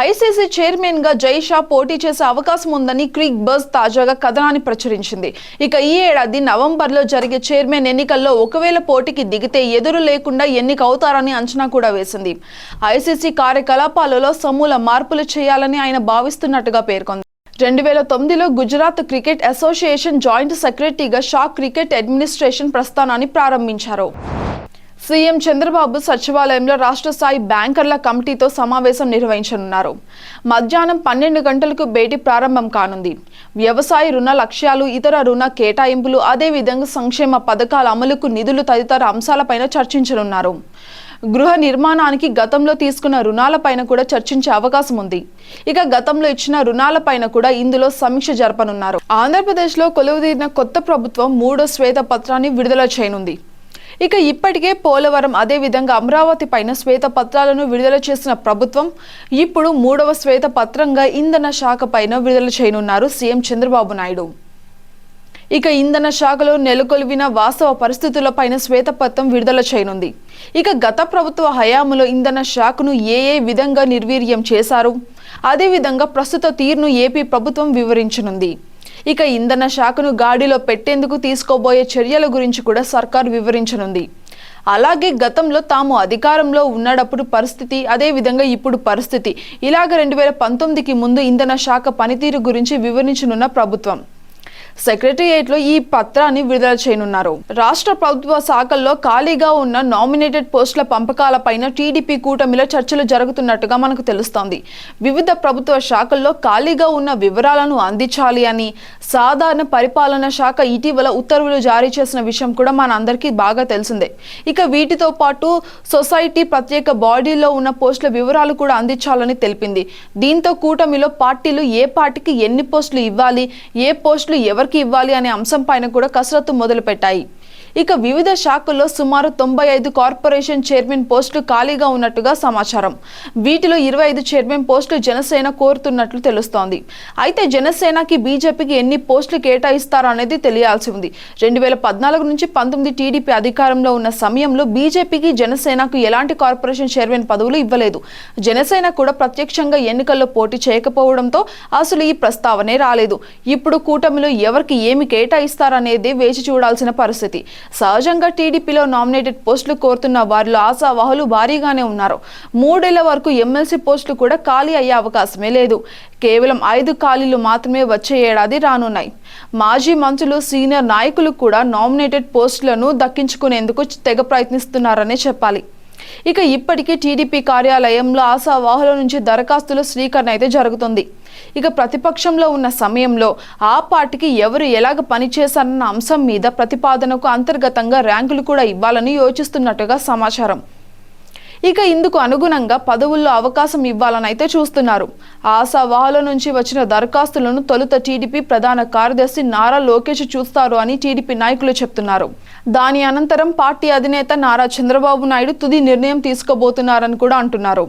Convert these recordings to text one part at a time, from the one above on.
ICC చైర్మన్గా జై షా పోటీ చేసే అవకాశం ఉందని క్రిక్ బస్ తాజాగా కథనాన్ని ప్రచురించింది. ఇక ఈ ఏడాది నవంబర్లో జరిగే చైర్మన్ ఎన్నికల్లో ఒకవేళ పోటీకి దిగితే ఎదురు లేకుండా ఎన్నిక అవుతారని అంచనా కూడా వేసింది. ఐసీసీ కార్యకలాపాలలో సమూల మార్పులు చేయాలని ఆయన భావిస్తున్నట్టుగా పేర్కొంది. రెండు వేల తొమ్మిదిలో గుజరాత్ క్రికెట్ అసోసియేషన్ జాయింట్ సెక్రటరీగా షా క్రికెట్ అడ్మినిస్ట్రేషన్ ప్రస్థానాన్ని ప్రారంభించారు. సీఎం చంద్రబాబు సచివాలయంలో రాష్ట్ర స్థాయి బ్యాంకర్ల కమిటీతో సమావేశం నిర్వహించనున్నారు. మధ్యాహ్నం పన్నెండు గంటలకు భేటీ ప్రారంభం కానుంది. వ్యవసాయ రుణ లక్ష్యాలు ఇతర రుణ కేటాయింపులు అదేవిధంగా సంక్షేమ పథకాల అమలుకు నిధులు తదితర అంశాలపైన చర్చించనున్నారు. గృహ నిర్మాణానికి గతంలో తీసుకున్న రుణాలపైన కూడా చర్చించే అవకాశం ఉంది. ఇక గతంలో ఇచ్చిన రుణాలపైన కూడా ఇందులో సమీక్ష జరపనున్నారు. ఆంధ్రప్రదేశ్లో కొలువుదీరిన కొత్త ప్రభుత్వం మూడో శ్వేత పత్రాన్ని విడుదల చేయనుంది. ఇక ఇప్పటికే పోలవరం అదేవిధంగా అమరావతి పైన శ్వేత పత్రాలను విడుదల చేసిన ప్రభుత్వం ఇప్పుడు మూడవ శ్వేత పత్రంగా ఇంధన శాఖ పైన విడుదల చేయనున్నారు సీఎం చంద్రబాబు నాయుడు. ఇక ఇంధన శాఖలో నెలకొల్విన వాస్తవ పరిస్థితులపైన శ్వేతపత్రం విడుదల చేయనుంది. ఇక గత ప్రభుత్వ హయాంలో ఇంధన శాఖను ఏ ఏ విధంగా నిర్వీర్యం చేశారు? అదేవిధంగా ప్రస్తుత తీరును ఏపీ ప్రభుత్వం వివరించనుంది. ఇక ఇంధన శాఖను గాడిలో పెట్టేందుకు తీసుకోబోయే చర్యల గురించి కూడా సర్కార్ వివరించనుంది. అలాగే గతంలో తాము అధికారంలో ఉన్నప్పుడు పరిస్థితి అదే విధంగా ఇప్పుడు పరిస్థితి. ఇలాగ రెండు వేల పంతొమ్మిదికి ముందు ఇంధన శాఖ పనితీరు గురించి వివరించనున్న ప్రభుత్వం. సెక్రటరియేట్లో ఈ పత్రాన్ని విడుదల చేయనున్నారు. రాష్ట్ర ప్రభుత్వ శాఖల్లో ఖాళీగా ఉన్న నామినేటెడ్ పోస్టుల పంపకాలపైన టీడీపీ కూటమిలో చర్చలు జరుగుతున్నట్టుగా మనకు తెలుస్తోంది. వివిధ ప్రభుత్వ శాఖల్లో ఖాళీగా ఉన్న వివరాలను అందించాలి అని సాధారణ పరిపాలన శాఖ ఇటీవల ఉత్తర్వులు జారీ చేసిన విషయం కూడా మన అందరికీ బాగా తెలిసిందే. ఇక వీటితో పాటు సొసైటీ ప్రత్యేక బాడీలో ఉన్న పోస్టుల వివరాలు కూడా అందించాలని తెలిపింది. దీంతో కూటమిలో పార్టీలు ఏ పార్టీకి ఎన్ని పోస్టులు ఇవ్వాలి ఏ పోస్టులు ఎవరికి ఇవ్వాలి అనే అంశం పైన కూడా కసరత్తు మొదలుపెట్టాయి. ఇక వివిధ శాఖల్లో సుమారు తొంభై ఐదు కార్పొరేషన్ చైర్మన్ పోస్టులు ఖాళీగా ఉన్నట్టుగా సమాచారం. వీటిలో ఇరవై ఐదు చైర్మన్ పోస్టులు జనసేన కోరుతున్నట్లు తెలుస్తోంది. అయితే జనసేనకి బీజేపీకి ఎన్ని పోస్టులు కేటాయిస్తారో అనేది తెలియాల్సి ఉంది. రెండు వేల పద్నాలుగు నుంచి పంతొమ్మిది టీడీపీ అధికారంలో ఉన్న సమయంలో బీజేపీకి జనసేనకు ఎలాంటి కార్పొరేషన్ చైర్మన్ పదవులు ఇవ్వలేదు. జనసేన కూడా ప్రత్యక్షంగా ఎన్నికల్లో పోటీ చేయకపోవడంతో అసలు ఈ ప్రస్తావనే రాలేదు. ఇప్పుడు కూటమిలో ఎవరికి ఏమి కేటాయిస్తారనేది వేచి చూడాల్సిన పరిస్థితి. సహజంగా టీడీపీలో నామినేటెడ్ పోస్టులు కోరుతున్న వారిలో ఆశావాహులు భారీగానే ఉన్నారు. మూడేళ్ళ వరకు ఎమ్మెల్సీ పోస్టులు కూడా ఖాళీ అయ్యే అవకాశమే లేదు. కేవలం ఐదు ఖాళీలు మాత్రమే వచ్చే ఏడాది రానున్నాయి. మాజీ మంత్రులు సీనియర్ నాయకులు కూడా నామినేటెడ్ పోస్టులను దక్కించుకునేందుకు తెగ ప్రయత్నిస్తున్నారనే చెప్పాలి. ఇక ఇప్పటికీ టీడీపీ కార్యాలయంలో ఆశావాహుల నుంచి దరఖాస్తుల స్వీకరణ అయితే జరుగుతుంది. ఇక ప్రతిపక్షంలో ఉన్న సమయంలో ఆ పార్టీకి ఎవరు ఎలాగ పనిచేశారన్న అంశం మీద ప్రతిపాదనకు అంతర్గతంగా ర్యాంకులు కూడా ఇవ్వాలని యోచిస్తున్నట్టుగా సమాచారం. ఇక ఇందుకు అనుగుణంగా పదవుల్లో అవకాశం ఇవ్వాలని అయితే చూస్తున్నారు. ఆశావాహుల నుంచి వచ్చిన దరఖాస్తులను తొలుత టీడీపీ ప్రధాన కార్యదర్శి నారా లోకేష్ చూస్తారు అని టీడీపీ నాయకులు చెప్తున్నారు. దాని అనంతరం పార్టీ అధినేత నారా చంద్రబాబు నాయుడు తుది నిర్ణయం తీసుకోబోతున్నారని కూడా అంటున్నారు.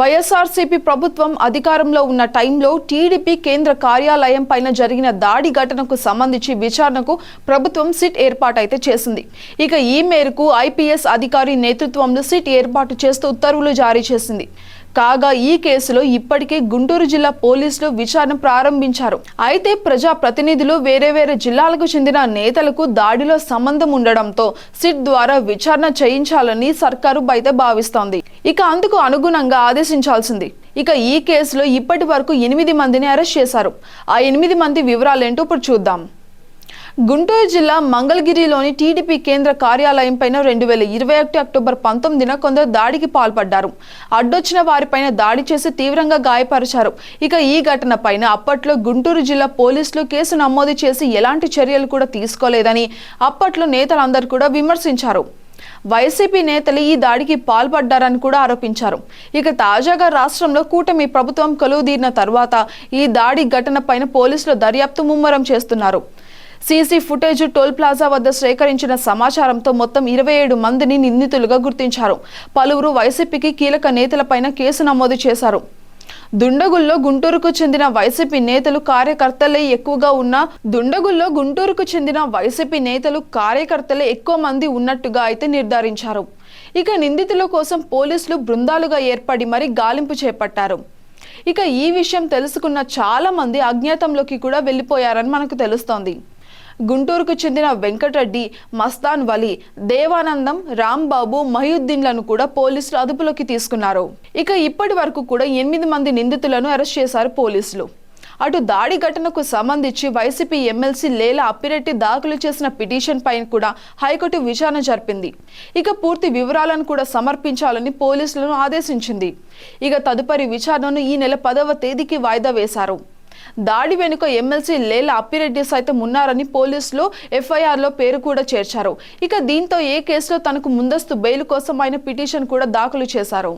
వైఎస్ఆర్సీపీ ప్రభుత్వం అధికారంలో ఉన్న టైంలో టీడీపీ కేంద్ర కార్యాలయం పైన జరిగిన దాడి ఘటనకు సంబంధించి విచారణకు ప్రభుత్వం సిట్ ఏర్పాటైతే చేసింది. ఇక ఈ మేరకు ఐపీఎస్ అధికారి నేతృత్వంలో సిట్ ఏర్పాటు చేస్తూ ఉత్తర్వులు జారీ చేసింది. కాగా ఈ కేసులో ఇప్పటికే గుంటూరు జిల్లా పోలీసులు విచారణ ప్రారంభించారు. అయితే ప్రజా ప్రతినిధులు వేరే వేరే జిల్లాలకు చెందిన నేతలకు దాడిలో సంబంధం ఉండడంతో సిట్ ద్వారా విచారణ చేయించాలని సర్కారు బయట భావిస్తోంది. ఇక అందుకు అనుగుణంగా ఆదేశించాల్సింది. ఇక ఈ కేసులో ఇప్పటి వరకు ఎనిమిది మందిని అరెస్ట్ చేశారు. ఆ ఎనిమిది మంది వివరాలేంటో ఇప్పుడు చూద్దాం. గుంటూరు జిల్లా మంగళగిరిలోని టీడీపీ కేంద్ర కార్యాలయం పైన రెండు వేల ఇరవై ఒకటి అక్టోబర్ పంతొమ్మిదిన కొందరు దాడికి పాల్పడ్డారు. అడ్డొచ్చిన వారిపైన దాడి చేసి తీవ్రంగా గాయపరిచారు. ఇక ఈ ఘటన పైన అప్పట్లో గుంటూరు జిల్లా పోలీసులు కేసు నమోదు చేసి ఎలాంటి చర్యలు కూడా తీసుకోలేదని అప్పట్లో నేతలందరూ కూడా విమర్శించారు. వైసీపీ నేతలు ఈ దాడికి పాల్పడ్డారని కూడా ఆరోపించారు. ఇక తాజాగా రాష్ట్రంలో కూటమి ప్రభుత్వం కొలువుదీరిన తర్వాత ఈ దాడి ఘటన పైన పోలీసులు దర్యాప్తు ముమ్మరం చేస్తున్నారు. సీసీ ఫుటేజ్ టోల్ ప్లాజా వద్ద సేకరించిన సమాచారంతో మొత్తం ఇరవై ఏడు మందిని నిందితులుగా గుర్తించారు. పలువురు వైసీపీకి కీలక నేతలపైన కేసు నమోదు చేశారు. దుండగుల్లో గుంటూరుకు చెందిన వైసీపీ నేతలు కార్యకర్తలే ఎక్కువగా ఉన్న దుండగుల్లో గుంటూరుకు చెందిన వైసీపీ నేతలు కార్యకర్తలే ఎక్కువ మంది ఉన్నట్టుగా అయితే నిర్ధారించారు. ఇక నిందితుల కోసం పోలీసులు బృందాలుగా ఏర్పడి మరీ గాలింపు చేపట్టారు. ఇక ఈ విషయం తెలుసుకున్న చాలా మంది అజ్ఞాతంలోకి కూడా వెళ్ళిపోయారని మనకు తెలుస్తోంది. గుంటూరుకు చెందిన వెంకటరెడ్డి మస్తాన్ వలి దేవానందం రాంబాబు మహియుద్దీన్లను కూడా పోలీసులు అదుపులోకి తీసుకున్నారు. ఇక ఇప్పటి వరకు కూడా ఎనిమిది మంది నిందితులను అరెస్ట్ చేశారు పోలీసులు. అటు దాడి ఘటనకు సంబంధించి వైసీపీ ఎమ్మెల్సీ లేల అప్పిరెడ్డి దాఖలు చేసిన పిటిషన్ పైన కూడా హైకోర్టు విచారణ జరిపింది. ఇక పూర్తి వివరాలను కూడా సమర్పించాలని పోలీసులను ఆదేశించింది. ఇక తదుపరి విచారణను ఈ నెల పదవ తేదీకి వాయిదా వేశారు. దాడి వెనుక ఎమ్మెల్సీ లేల అప్పిరెడ్డి సైతం ఉన్నారని పోలీసులు ఎఫ్ఐఆర్లో పేరు కూడా చేర్చారు. ఇక దీంతో ఏ కేసులో తనకు ముందస్తు బెయిల్ కోసం ఆయన పిటిషన్ కూడా దాఖలు చేశారు.